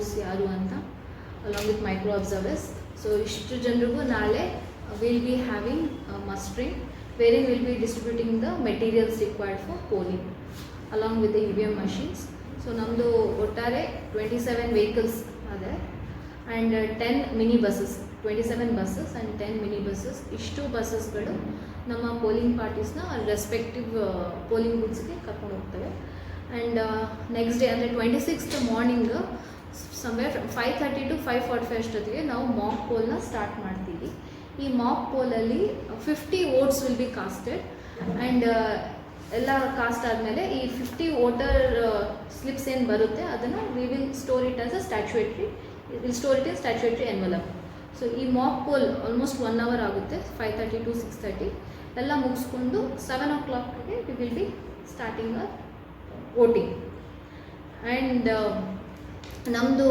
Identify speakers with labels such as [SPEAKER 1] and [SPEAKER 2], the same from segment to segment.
[SPEAKER 1] Votes ಯಾರು ಅಂತ along with micro observers so ಇಷ್ಟು ಜನರಿಗೂ ನಾಳೆ will be having mustering wherein will be distributing the materials required for polling along with the E V M machines so ನಮ್ಮದು ಒಟ್ಟಾರೆ twenty seven vehicles ಅದೇ and ten mini buses twenty seven buses and ten mini buses ಇಷ್ಟು ಬಸ್ಸಸ್ಗಳು ನಮ್ಮ polling ಪಾರ್ಟೀಸ್ನ respective polling ಬೂತ್ಸ್ಗೆ ಕರ್ಕೊಂಡು ಹೋಗ್ತವೆ. ಆ್ಯಂಡ್ ನೆಕ್ಸ್ಟ್ ಡೇ ಅಂದರೆ twenty sixth morning somewhere five thirty to five forty five ಅಷ್ಟೊತ್ತಿಗೆ ನಾವು ಮಾಕ್ ಪೋಲ್ನ ಸ್ಟಾರ್ಟ್ ಮಾಡ್ತೀವಿ. ಈ mock ಪೋಲಲ್ಲಿ fifty votes will be casted and ಎಲ್ಲ ಕಾಸ್ಟ್ ಆದಮೇಲೆ ಈ ಫಿಫ್ಟಿ ವೋಟರ್ ಸ್ಲಿಪ್ಸ್ ಏನು ಬರುತ್ತೆ ಅದನ್ನು we will store it as a statutory will store it in statutory envelope so ಈ mock poll almost one hour ಆಗುತ್ತೆ five thirty to six thirty ಎಲ್ಲ ಮುಗಿಸ್ಕೊಂಡು ಸೆವೆನ್ ಓ ಕ್ಲಾಕ್ಗೆ we will be starting voting and ನಮ್ಮದು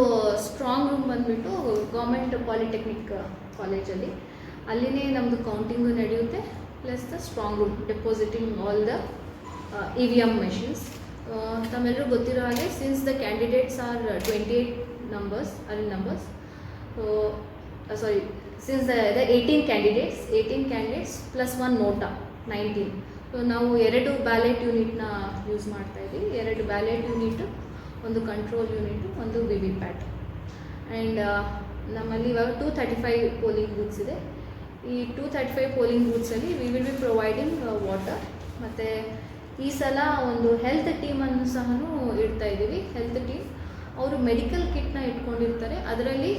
[SPEAKER 1] strong room ಬಂದುಬಿಟ್ಟು government polytechnic ಕಾಲೇಜಲ್ಲಿ ಅಲ್ಲಿನೇ ನಮ್ಮದು ಕೌಂಟಿಂಗು ನಡೆಯುತ್ತೆ plus the strong room depositing all the E V M machines ತಮ್ಮೆಲ್ಲರೂ ಗೊತ್ತಿರೋ ಹಾಗೆ since the candidates are twenty eight numbers ಅಲ್ಲಿ numbers sorry since the the eighteen candidates eighteen candidates plus one NOTA nineteen so ನಾವು ಎರಡು ballot ಯೂನಿಟ್ನ use ಮಾಡ್ತಾ ಇದ್ದೀವಿ. ಎರಡು ballot unit ಒಂದು ಕಂಟ್ರೋಲ್ ಯೂನಿಟ್ ಒಂದು ವಿ ವಿ ಪ್ಯಾಟ್ ಆ್ಯಂಡ್ ನಮ್ಮಲ್ಲಿ ಇವಾಗ two thirty five polling booths ಇದೆ. ಈ two thirty five polling ಬೂತ್ಸಲ್ಲಿ we will be providing water ಮತ್ತು ಈ ಸಲ ಒಂದು ಹೆಲ್ತ್ ಟೀಮನ್ನು ಸಹ ಇಡ್ತಾ ಇದ್ದೀವಿ. ಹೆಲ್ತ್ ಟೀಮ್ ಅವರು ಮೆಡಿಕಲ್ ಕಿಟ್ನ ಇಟ್ಕೊಂಡಿರ್ತಾರೆ. ಅದರಲ್ಲಿ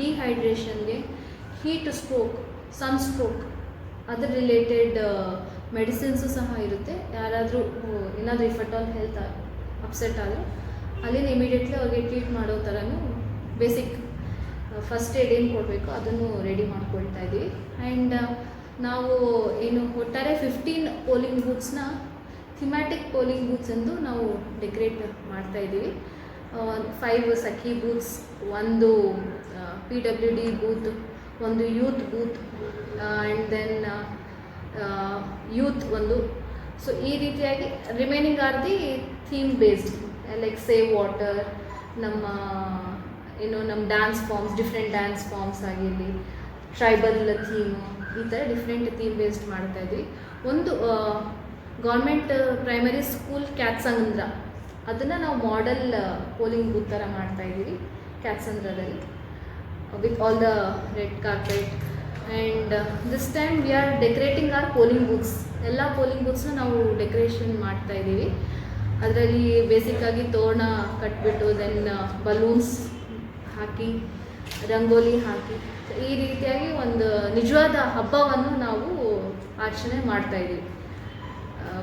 [SPEAKER 1] ಡಿಹೈಡ್ರೇಷನ್ಗೆ ಹೀಟ್ ಸ್ಟ್ರೋಕ್ ಸನ್ ಸ್ಟ್ರೋಕ್ ಅದ್ರ ರಿಲೇಟೆಡ್ ಮೆಡಿಸಿನ್ಸು ಸಹ ಇರುತ್ತೆ. ಯಾರಾದರೂ ಏನಾದರೂ if at all health upset ಆದರೆ ಅಲ್ಲಿನ ಇಮಿಡಿಯೇಟ್ಲಿ ಅವ್ರಿಗೆ ಟ್ರೀಟ್ ಮಾಡೋ ಥರನೂ ಬೇಸಿಕ್ ಫಸ್ಟ್ ಏಡ್ ಏನು ಕೊಡಬೇಕು ಅದನ್ನು ರೆಡಿ ಮಾಡ್ಕೊಳ್ತಾ ಇದ್ದೀವಿ. ಆ್ಯಂಡ್ ನಾವು ಏನು ಒಟ್ಟಾರೆ ಫಿಫ್ಟೀನ್ ಪೋಲಿಂಗ್ ಬೂತ್ಸ್ನ ಥಿಮ್ಯಾಟಿಕ್ ಪೋಲಿಂಗ್ ಬೂತ್ಸ್ ಎಂದು ನಾವು ಡೆಕೋರೇಟ್ ಮಾಡ್ತಾ ಇದ್ದೀವಿ. ಫೈವ್ ಸಖಿ ಬೂತ್ಸ್ ಒಂದು ಪಿ ಡಬ್ಲ್ಯೂ ಡಿ ಬೂತ್ ಒಂದು youth booth and then youth ಒಂದು. ಸೊ ಈ ರೀತಿಯಾಗಿ remaining are the theme based like save water ನಮ್ಮ ಏನು ನಮ್ಮ dance forms different dance forms ಆಗಿರಲಿ ಟ್ರೈಬಲ್ ಥೀಮ್ ಈ ಥರ ಡಿಫ್ರೆಂಟ್ ಥೀಮ್ ಬೇಸ್ಡ್ ಮಾಡ್ತಾ ಇದ್ವಿ. ಒಂದು ಗೌರ್ಮೆಂಟ್ ಪ್ರೈಮರಿ ಸ್ಕೂಲ್ ಕ್ಯಾತ್ಸಂದ್ರ ಅದನ್ನು ನಾವು ಮಾಡೆಲ್ ಪೋಲಿಂಗ್ ಬೂತ್ ಥರ ಮಾಡ್ತಾ ಇದ್ದೀವಿ ಕ್ಯಾತ್ಸಂದ್ರದಲ್ಲಿ with all the red carpet and this time we are decorating our polling booths ಎಲ್ಲ ಪೋಲಿಂಗ್ ಬೂತ್ಸ್ನ ನಾವು ಡೆಕೋರೇಷನ್ ಮಾಡ್ತಾ ಇದ್ದೀವಿ. ಅದರಲ್ಲಿ ಬೇಸಿಕ್ಕಾಗಿ ತೋರಣ ಕಟ್ಬಿಟ್ಟು ದೆನ್ ಬಲೂನ್ಸ್ ಹಾಕಿ, ರಂಗೋಲಿ ಹಾಕಿ, ಈ ರೀತಿಯಾಗಿ ಒಂದು ನಿಜವಾದ ಹಬ್ಬವನ್ನು ನಾವು ಆಚರಣೆ ಮಾಡ್ತಾ ಇದ್ದೀವಿ.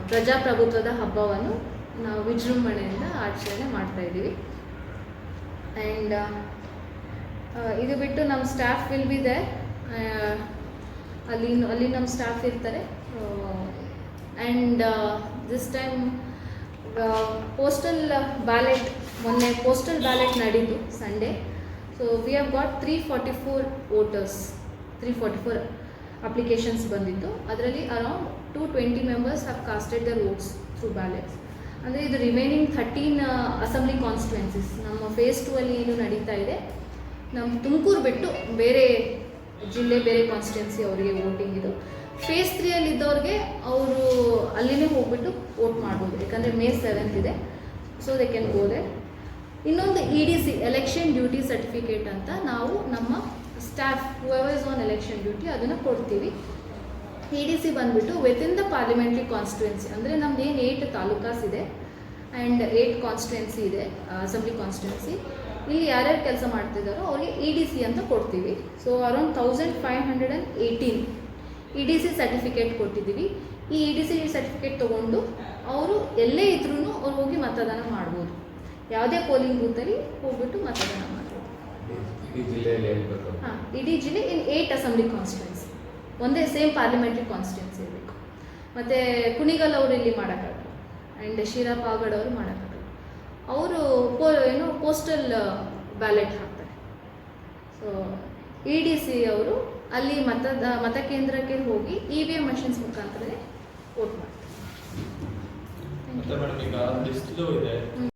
[SPEAKER 1] ಪ್ರಜಾಪ್ರಭುತ್ವದ ಹಬ್ಬವನ್ನು ನಾವು ವಿಜೃಂಭಣೆಯಿಂದ ಆಚರಣೆ ಮಾಡ್ತಾ ಇದ್ದೀವಿ. ಆ್ಯಂಡ್ ಇದು ಬಿಟ್ಟು ನಮ್ಮ ಸ್ಟಾಫ್ ವಿಲ್ ಬಿ ದೇ ಅಲ್ಲಿ ಅಲ್ಲಿ ನಮ್ಮ ಸ್ಟಾಫ್ ಇರ್ತಾರೆ. And this time postal ballot ಮೊನ್ನೆ ಪೋಸ್ಟಲ್ ಬ್ಯಾಲೆಟ್ ನಡೀತು Sunday so we have got three forty four voters three forty four applications ಬಂದಿತ್ತು. ಅದರಲ್ಲಿ around two twenty members have casted the votes through ballots ಅಂದರೆ ಇದು remaining thirteen assembly ಕಾನ್ಸ್ಟಿಟ್ಯುವೆನ್ಸೀಸ್ ನಮ್ಮ phase two ಅಲ್ಲಿ ಏನು ನಡೀತಾ ಇದೆ. ನಮ್ಮ ತುಮಕೂರು ಬಿಟ್ಟು ಬೇರೆ ಜಿಲ್ಲೆ ಬೇರೆ ಕಾನ್ಸ್ಟಿಟ್ಯೂನ್ಸಿ ಅವರಿಗೆ ವೋಟಿಂಗ್ ಇದು. ಫೇಸ್ ತ್ರೀಯಲ್ಲಿ ಇದ್ದವ್ರಿಗೆ ಅವರು ಅಲ್ಲಿನೇ ಹೋಗ್ಬಿಟ್ಟು ವೋಟ್ ಮಾಡ್ಬೋದು. ಯಾಕಂದರೆ ಮೇ ಸೆವೆಂತ್ ಇದೆ so they can go there ಇನ್ನೊಂದು E D C election duty certificate ಅಂತ ನಾವು ನಮ್ಮ staff is on election duty ಅದನ್ನು ಕೊಡ್ತೀವಿ. ಇ ಡಿ ಸಿ ಬಂದುಬಿಟ್ಟು ವಿತಿನ್ ದ ಪಾರ್ಲಿಮೆಂಟ್ರಿ ಕಾನ್ಸ್ಟಿಟ್ಯೂನ್ಸಿ ಅಂದರೆ ನಮ್ದು ಏನು ಏಯ್ಟ್ ತಾಲೂಕಾಸ್ ಇದೆ ಆ್ಯಂಡ್ ಏಯ್ಟ್ ಕಾನ್ಸ್ಟಿಟ್ಯೂನ್ಸಿ ಇದೆ ಅಸೆಂಬ್ಲಿ ಕಾನ್ಸ್ಟಿಟ್ಯುವೆನ್ಸಿ ಇಲ್ಲಿ ಯಾರ್ಯಾರು ಕೆಲಸ ಮಾಡ್ತಿದ್ದಾರೋ ಅವ್ರಿಗೆ ಇ ಡಿ ಸಿ ಅಂತ ಕೊಡ್ತೀವಿ. So around thousand five hundred and eighteen E D C certificate ಕೊಟ್ಟಿದ್ದೀವಿ. ಈ ಇ ಡಿ ಸಿ ಸರ್ಟಿಫಿಕೇಟ್ ತೊಗೊಂಡು ಅವರು ಎಲ್ಲೇ ಇದ್ರೂ ಅವ್ರು ಹೋಗಿ ಮತದಾನ ಮಾಡ್ಬೋದು. ಯಾವುದೇ ಪೋಲಿಂಗ್ ಬೂತಲ್ಲಿ ಹೋಗ್ಬಿಟ್ಟು ಮತದಾನ ಮಾಡ್ಬೋದು. ಹಾಂ ಇಡೀ ಜಿಲ್ಲೆ ಇನ್ ಏಟ್ ಅಸೆಂಬ್ಲಿ ಕಾನ್ಸ್ಟಿಟ್ಯೂನ್ಸಿ ಒಂದೇ ಸೇಮ್ ಪಾರ್ಲಿಮೆಂಟ್ರಿ ಕಾನ್ಸ್ಟಿಟ್ಯೂನ್ಸಿ ಇರಬೇಕು. ಮತ್ತು ಕುಣಿಗಲ್ ಅವರು ಇಲ್ಲಿ ಮಾಡೋಕ್ಕಾಗಲ್ಲ. ಆ್ಯಂಡ್ ಶಿರಾ ಪಾಗಡ್ ಅವರು ಮಾಡೋಕ್ಕಾಗಲ್ಲ. ಅವರು ಪೋ ಏನು ಪೋಸ್ಟಲ್ ಬ್ಯಾಲೆಟ್ ಹಾಕ್ತಾರೆ. ಸೊ ಇ ಡಿ ಸಿ ಅವರು ಅಲ್ಲಿ ಮತದ ಮತಕೇಂದ್ರಕ್ಕೆ ಹೋಗಿ ಇ ವಿ ಎಂ ಮಷಿನ್ಸ್ ಮುಖಾಂತರನೇ ವೋಟ್ ಮಾಡ್ತಾರೆ.